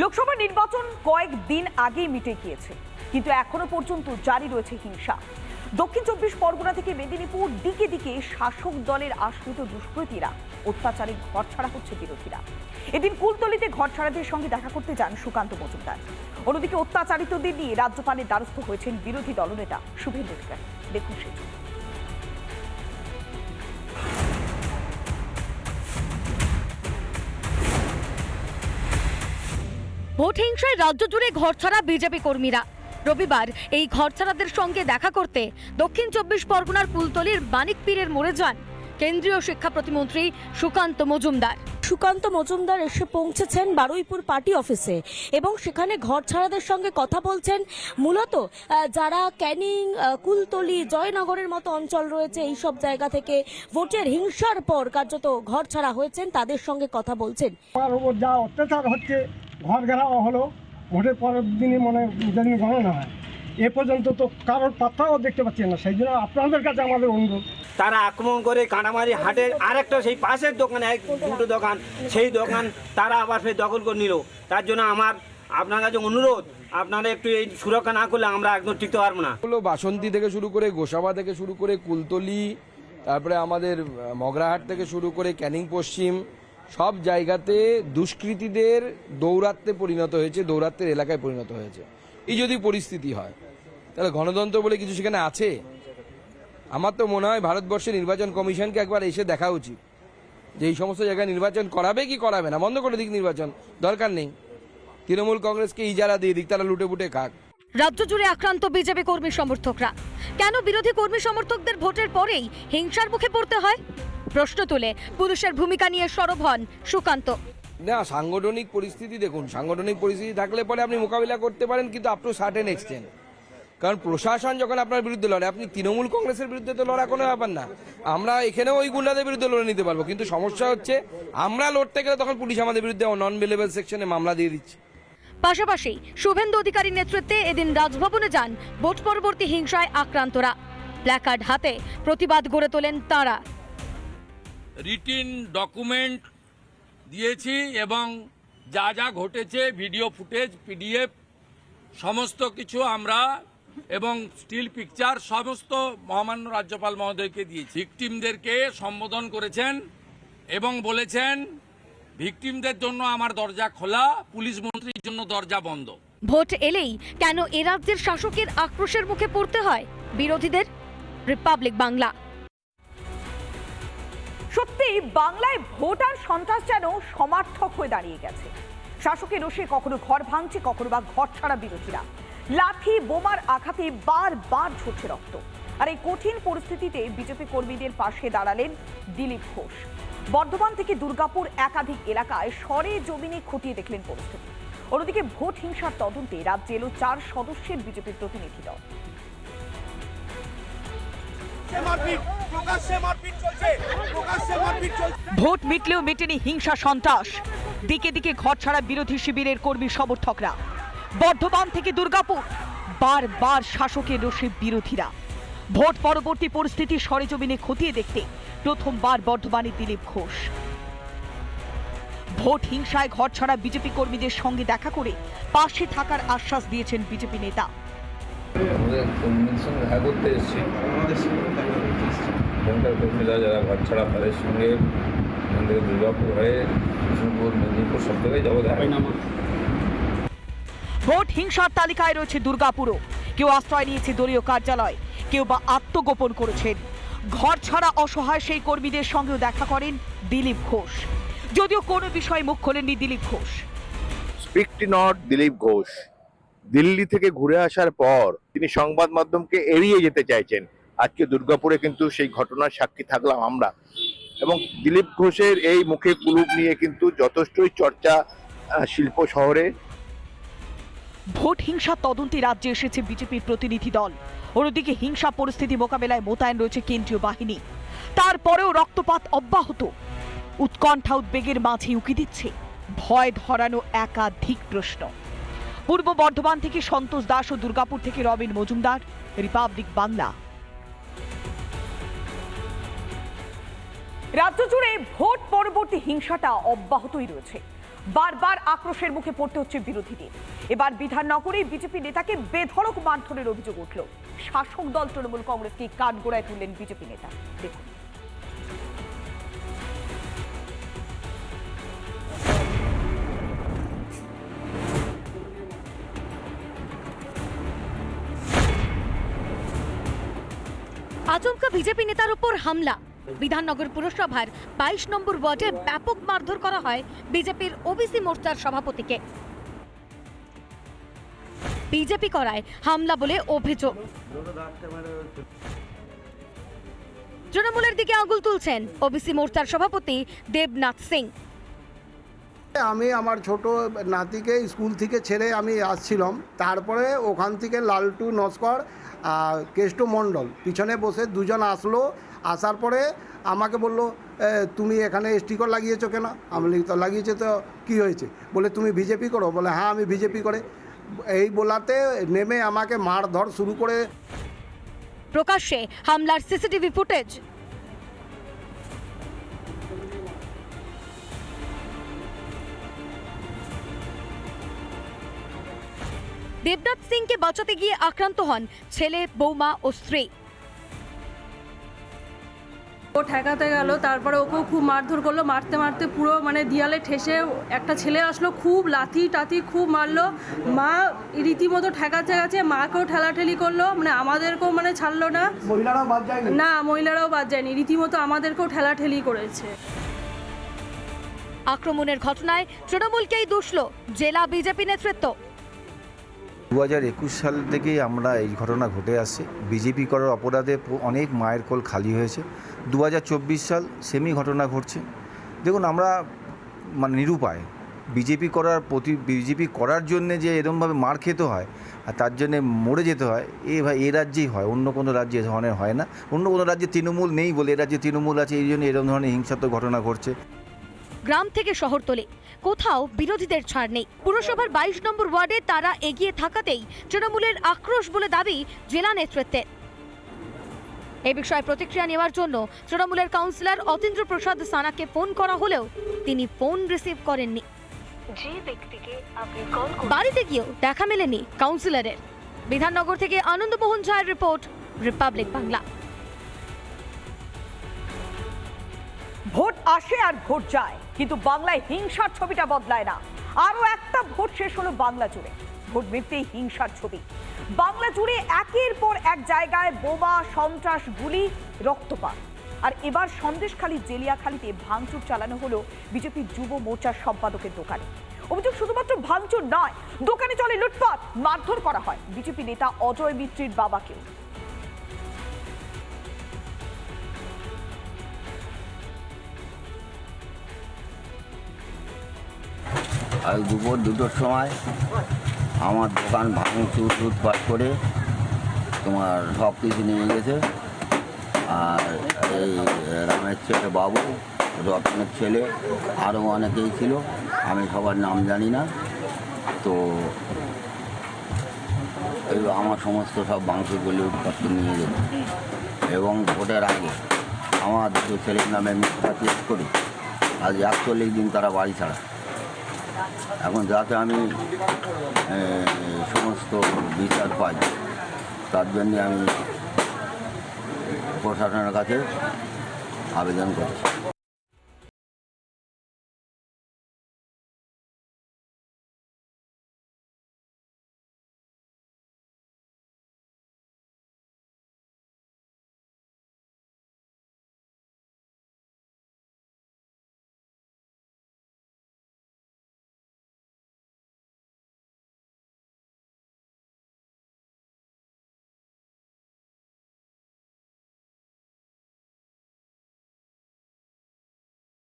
লোকসভা নির্বাচন কয়েক দিন আগেই মিটে গিয়েছে, কিন্তু এখনও পর্যন্ত জারি রয়েছে হিংসা। দক্ষিণ চব্বিশ পরগনা থেকে মেদিনীপুর, দিকে দিকে শাসক দলের আশ্রিত দুষ্কৃতীরা অত্যাচারে ঘর ছাড়া হচ্ছে বিরোধীরা। এদিন কুলতলিতে ঘর ছাড়াদের সঙ্গে দেখা করতে যান সুকান্ত মজুমদার। অন্যদিকে অত্যাচারিতদের নিয়ে রাজ্যপালের দ্বারস্থ হয়েছেন বিরোধী দলনেতা শুভেন্দু অধিকারী। দেখুন সেই ভোট হিংসায় রাজ্য জুড়ে ঘরছাড়া বিজেপি কর্মীরা। রবিবার এই ঘরছাড়াদের সঙ্গে দেখা করতে দক্ষিণ চব্বিশ পরগনার কুলতলির মানিক পীরের মোড়ে যান কেন্দ্রীয় শিক্ষা প্রতিমন্ত্রী সুকান্ত মজুমদার। সুকান্ত মজুমদার এসে পৌঁছেছেন বারুইপুর পার্টি অফিসে এবং সেখানে ঘর ছাড়াদের সঙ্গে কথা বলছেন মূলত যারা ক্যানিং কুলতলি জয়নগরের মতো অঞ্চল রয়েছে এই সব জায়গা থেকে ভোটের হিংসার পর কার্যত ঘর ছাড়া হয়েছেন তাদের সঙ্গে কথা বলছেন। যা অত্যাচার হচ্ছে ঘর ঘেরাও হলো ভোটের পরের দিনই মনে যেদিন গণনা হয়। এ পর্যন্ত তো কারোর পাত্তাও দেখতে পাচ্ছি না সেই জন্য আপনাদের কাছে আমাদের অনুরোধ। তারা আক্রমণ করে কাঁটামারি হাটের আরেকটা সেই পাশের দোকানে এক দুটো দোকান সেই দোকান তারা আবার ফের দখল করে নিল। তার জন্য আমার আপনার কাছে অনুরোধ আপনারা একটু এই সুরক্ষা না করলে আমরা একদম টিকতে পারব না। হলো বাসন্তী থেকে শুরু করে গোসাবা থেকে শুরু করে কুলতলি তারপরে আমাদের মগরাহাট থেকে শুরু করে ক্যানিং পশ্চিম সব জায়গাতে দুষ্কৃতীদের দৌরাত্মে পরিণত হয়েছে, দৌরাত্মের এলাকায় পরিণত হয়েছে। এই যদি পরিস্থিতি হয়, তাহলে গণতন্ত্র বলে কিছু সেখানে আছে? আমার তো মনে হয় ভারতবর্ষের নির্বাচন কমিশনকে একবার এসে দেখা উচিত। যে এই সমস্ত জায়গায় নির্বাচন করাবে কি করাবে না? বন্ধ করে দিক নির্বাচন, দরকার নেই। তৃণমূল কংগ্রেসকে ইজারা দিয়ে দিক, তারা লুটে পুটে খাক। রাজ্য জুড়ে আক্রান্ত বিজেপি কর্মী সমর্থকরা। কেন বিরোধী কর্মী সমর্থকদের ভোটের পরেই হিংসার মুখে পড়তে হয়? প্রশ্ন তুলে। পুলিশের ভূমিকা নিয়ে সরব হন সুকান্ত। না সাংগঠনিক পরিস্থিতি দেখুন। সাংগঠনিক পরিস্থিতি থাকলে পরে আপনি মোকাবিলা করতে পারেন কিন্তু আপ টু সার্টেন এক্সটেন্ট কারণ প্রশাসন যখন আপনার বিরুদ্ধে লড়ে আপনি তৃণমূল কংগ্রেসের বিরুদ্ধে তো লড়া কোনো ব্যাপার না। আমরা এখানেও ওই গুন্ডাদের বিরুদ্ধে লড়ে নিতে পারব কিন্তু সমস্যা হচ্ছে আমরা লড়তে গেলে তখন পুলিশ আমাদের বিরুদ্ধে নন বেলেবল সেকশনে মামলা দিয়ে দিচ্ছে। পাশাপাশি শুভেন্দু অধিকারীর নেতৃত্বে এদিন রাজভবনে যান ভোট পরবর্তী হিংসায় আক্রান্তরা। প্ল্যাকার্ড হাতে প্রতিবাদ গড়ে তোলেন তাঁরা। রিটিন ডকুমেন্ট দিয়েছি এবং যা যা ঘটেছে ভিডিও ফুটেজ পিডিএফ সমস্ত কিছু আমরা এবং স্টিল পিকচার সমস্ত মহামান্য রাজ্যপাল মহোদয়কে দিয়েছি। ভিকটিমদেরকে সম্বোধন করেছেন এবং বলেছেন ভিকটিমদের জন্য আমার দরজা খোলা, পুলিশ মন্ত্রীর জন্য দরজা বন্ধ। ভোট এলেই কেন এ রাজ্যের শাসকের আক্রোশের মুখে পড়তে হয়? বিরোধীদের? রিপাবলিক বাংলা। সত্যি, বাংলায় ভোট আর সন্ত্রাস যেন সমার্থক হয়ে দাঁড়িয়ে গেছে। শাসকের রোষে কখনো ঘর ভাঙছে, কখনো বা ঘর ছাড়া বিরোধীরা। লাঠি, বোমার আঘাতে বারবার ঝরছে রক্ত। আর এই কঠিন পরিস্থিতিতে বিজেপি কর্মীদের পাশে দাঁড়ালেন দিলীপ ঘোষ। বর্ধমান থেকে দুর্গাপুর একাধিক এলাকায় সরে জমিনে খতিয়ে দেখলেন পরিস্থিতি। অন্যদিকে ভোট হিংসার তদন্তে রাজ্যে এলো চার সদস্যের বিজেপির প্রতিনিধি দল। ভোট মিটলেও মেটেনি হিংসা সন্ত্রাস। দিকে দিকে ঘর ছাড়া বিরোধী শিবিরের কর্মী সমর্থকরা। বর্ধমান থেকে দুর্গাপুর। বারবার শাসকের রোষে বিরোধীরা। ভোট পরবর্তী পরিস্থিতি সরেজমিনে খতিয়ে দেখতে প্রথমবার বর্ধমানে দিলীপ ঘোষ। ভোট হিংসায় ঘর ছাড়া বিজেপি কর্মীদের সঙ্গে দেখা করে পাশে থাকার আশ্বাস দিয়েছেন বিজেপি নেতা। আমাদের কর্মীদের সঙ্গে দেখা করতে এসেছি। এখানকার কর্মীরা যারা ঘর ছাড়া তাদের সঙ্গে এখান থেকে দুর্গাপুর হয়ে বিষ্ণুপুর মেদিনীপুর সব জায়গায় যাব ভোট হিংসার তালিকায় রয়েছে দুর্গাপুরও। কেউ আশ্রয় নিয়েছে দলীয় কার্যালয় কেউ বা আত্মগোপন করেছেন। ঘর ছাড়া অসহায় সেই কর্মীদের সঙ্গেও দেখা করেন দিলীপ ঘোষ। যদিও কোনো বিষয়ে মুখ খোলেননি দিলীপ ঘোষ। স্পিকটি নট দিলীপ ঘোষ। দিল্লি থেকে ঘুরে আসার পর তিনি সংবাদ মাধ্যমকে এড়িয়ে যেতে চাইছেন। আজকে দুর্গাপুরে কিন্তু সেই ঘটনার সাক্ষী থাকলাম আমরা। এবং দিলীপ ঘোষের এই মুখে কুলুপ নিয়ে কিন্তু যথেষ্টই চর্চা শিল্প শহরে। ভোট হিংসা তদন্তে রাজ্যে এসেছে বিজেপির প্রতিনিধি দল। অন্যদিকে হিংসা পরিস্থিতি মোকাবেলায় মোতায়েন রয়েছে কেন্দ্রীয় বাহিনী। তারপরেও রক্তপাত অব্যাহত। উৎকণ্ঠা উদ্বেগের মাঝে উকি দিচ্ছে। ভয় ধরানো একাধিক প্রশ্ন। পূর্ব বর্ধমান থেকে সন্তোষ দাস ও দুর্গাপুর থেকে রবিন মজুমদার, রিপাবলিক বাংলা। রাজ্য জুড়ে ভোট পরবর্তী হিংসাটা অব্যাহতই রয়েছে। বারবার আক্রোশের মুখে পড়তে হচ্ছে বিরোধীদের এবার বিধাননগরে বিজেপি নেতাকে বেধড়ক মারধরের অভিযোগ উঠল। শাসক দল তৃণমূল কংগ্রেসকে কাঠগোড়ায় তুললেন বিজেপি নেতা। দেখুন। আচমকা বিজেপি নেতার উপর হামলা। বিধাননগর পুরসভার বাইশ নম্বর ওয়ার্ডে ব্যাপক মারধর করা হয় বিজেপির ওবিসি মোর্চার সভাপতিকে। বিজেপি করায় হামলা বলে অভিযোগ। তৃণমূলের দিকে আঙুল তুলছেন ওবিসি মোর্চার সভাপতি দেবনাথ সিং। আমি আমার ছোট নাতিকে স্কুল থেকে ছেড়ে আমি আসছিলাম। তারপরে ওখান থেকে লালটু নস্কর কেষ্ট মণ্ডল পিছনে বসে দুজন আসলো। আসার পরে আমাকে বলল "এ, তুমি এখানে স্টিকার লাগিয়েছো কেন? আমি তো লাগিয়েছে তো কী হয়েছে? বলে তুমি বিজেপি করো? বলে হ্যাঁ আমি বিজেপি করে। এই বলাতে নেমে আমাকে মারধর শুরু করে। প্রকাশ্যে হামলার সিসিটিভি ফুটেজ। দেবনাথ সিংকে বাঁচাতে গিয়ে আক্রান্ত হন ছেলে বৌমা ও স্ত্রী। ও ঠেকাতে গেল তারপরে ওকেও খুব মারধর করল মারতে মারতে পুরো মানে দিয়ালে ঠেসে একটা ছেলে আসলো খুব লাথি টাথি খুব মারলো। মা রীতিমতো ঠেকাতে গেছে মাকেও ঠেলাঠেলি করল মানে আমাদেরকেও মানে ছাড়লো না। মহিলারাও বাদ যায়নি? না মহিলারাও বাদ যায়নি রীতিমতো আমাদেরকেও ঠেলাঠেলি করেছে। আক্রমণের ঘটনায় তৃণমূলকেই দুষল জেলা বিজেপি নেতৃত্ব। দু হাজার একুশ সাল থেকেই আমরা এই ঘটনা ঘটে আসছে। বিজেপি করার অপরাধে অনেক মায়ের কোল খালি হয়েছে। দু হাজার চব্বিশ সাল সেমি ঘটনা ঘটছে। দেখুন, আমরা মানে নিরুপায়। বিজেপি করার প্রতি, বিজেপি করার জন্যে যে এরমভাবে মার খেতে হয় আর তার জন্যে মরে যেতে হয়, এ ভাই, এ রাজ্যেই হয়। অন্য কোনো রাজ্যে এ ধরনের হয় না। অন্য কোনো রাজ্যে তৃণমূল নেই বলে এ রাজ্যে তৃণমূল আছে, এই জন্য এরকম ধরনের হিংসাত্মক ঘটনা ঘটছে। গ্রাম থেকে শহরতলে কোথাও বিরোধীদের ছাড় নেই। পুরসভার বাইশ নম্বর ওয়ার্ডে তারা এগিয়ে থাকাতেই তৃণমূলের আক্রোশ বলে দাবি জেলা নেতৃত্বের। এ বিষয়ে প্রতিক্রিয়া নেওয়ার জন্য তৃণমূলের কাউন্সিলর অতীন্দ্র প্রসাদ সানাকে ফোন করা হলেও তিনি ফোন রিসিভ করেননি। বাড়িতে গিয়েও দেখা মেলেনি কাউন্সিলরের। বিধাননগর থেকে আনন্দমোহন ঝায়ের রিপোর্ট রিপাবলিক বাংলা। ভোট আসে আর ভোট যায়, কিন্তু বাংলায় হিংসার ছবিটা বদলায় না। আরও একটা ভোট শেষ হলো বাংলা জুড়ে। ভোট মিটতেই হিংসার ছবি। বাংলা জুড়ে একের পর এক জায়গায় বোমা, সন্ত্রাস, গুলি, রক্তপাত। আর এবার সন্দেশখালী জেলিয়াখালীতে ভাঙচুর চালানো হলো বিজেপি যুব মোর্চার সম্পাদকের দোকানে। অভিযোগ শুধুমাত্র ভাঙচুর নয়, দোকানে চলে লুটপাট, মারধর করা হয়। বিজেপি নেতা অজয় মিত্রির বাবাকেও। আজ দুপুর দুটোর সময় আমার দোকান ভাঙচুর, লুটপাট করে তোমার সব কিছু নিয়ে গেছে। আর এই রামের ছেলে বাবু, রতনের ছেলে আরও অনেকেই ছিল, আমি সবার নাম জানি না। তো এই আমার সমস্ত সব মাংসগুলি উৎপাদ নিয়ে গেছে। এবং ভোটের আগে আমার দুটো ছেলের নামে মিথ্যা করি। আজ একচল্লিশ দিন তারা বাড়ি ছাড়া। এখন যাতে আমি সমস্ত বিচার পাই তার জন্যে আমি প্রশাসনের কাছে আবেদন করছি।